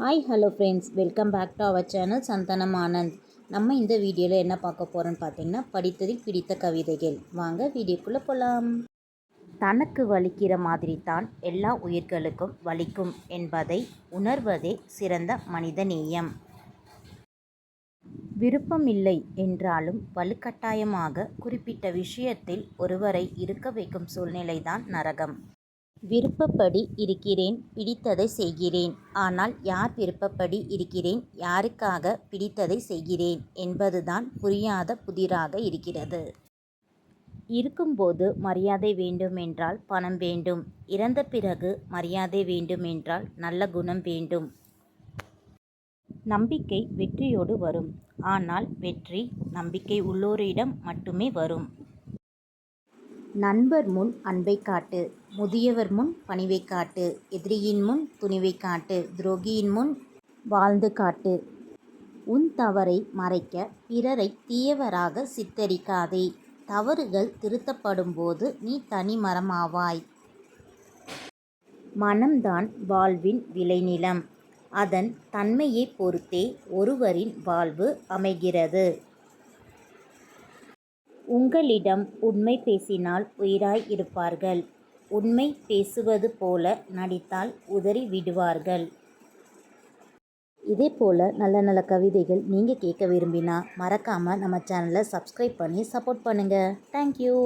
Hi hello friends welcome back to our channel Santhanam Anand நம்ம இந்த வீடியோவில் என்ன பார்க்க போகிறோன்னு பார்த்தீங்கன்னா படித்ததில் பிடித்த கவிதைகள். வாங்க வீடியோக்குள்ளே போகலாம் தனக்கு வலிக்கிற மாதிரி தான் எல்லா உயிர்களுக்கும் வலிக்கும் என்பதை உணர்வதே சிறந்த மனிதநேயம் விருப்பமில்லை என்றாலும் வலுக்கட்டாயமாக குறிப்பிட்ட விஷயத்தில் ஒருவரை இருக்க வைக்கும் சூழ்நிலைதான் நரகம். விருப்பப்படி இருக்கிறேன் பிடித்ததை செய்கிறேன். ஆனால் யார் விருப்பப்படி இருக்கிறேன் யாருக்காக பிடித்ததை செய்கிறேன் என்பதுதான் புரியாத புதிராக இருக்கிறது. இருக்கும்போது மரியாதை வேண்டுமென்றால் பணம் வேண்டும். இறந்த பிறகு மரியாதை வேண்டுமென்றால் நல்ல குணம் வேண்டும். நம்பிக்கை வெற்றியோடு வரும். ஆனால் வெற்றி நம்பிக்கை உள்ளோரிடம் மட்டுமே வரும். நண்பர் முன் அன்பை காட்டு முதியவர் முன் பணிவை காட்டு எதிரியின் முன் துணிவை காட்டு துரோகியின் முன் வாழ்ந்து காட்டு. உன் தவறை மறைக்க பிறரை தீயவராக சித்தரிக்காதே. தவறுகள் திருத்தப்படும் போது நீ தனிமரமாவாய் மனம்தான் வாழ்வின் விளைநிலம். அதன் தன்மையை பொறுத்தே ஒருவரின் வாழ்வு அமைகிறது. உங்களிடம் உண்மை பேசினால் உயிராய் இருப்பார்கள். உண்மை பேசுவது போல நடித்தால் உதறி விடுவார்கள். இதே போல் நல்ல நல்ல கவிதைகள் நீங்கள் கேட்க விரும்பினா மறக்காமல் நம்ம சேனலை சப்ஸ்கிரைப் பண்ணி சப்போர்ட் பண்ணுங்கள் தேங்க்யூ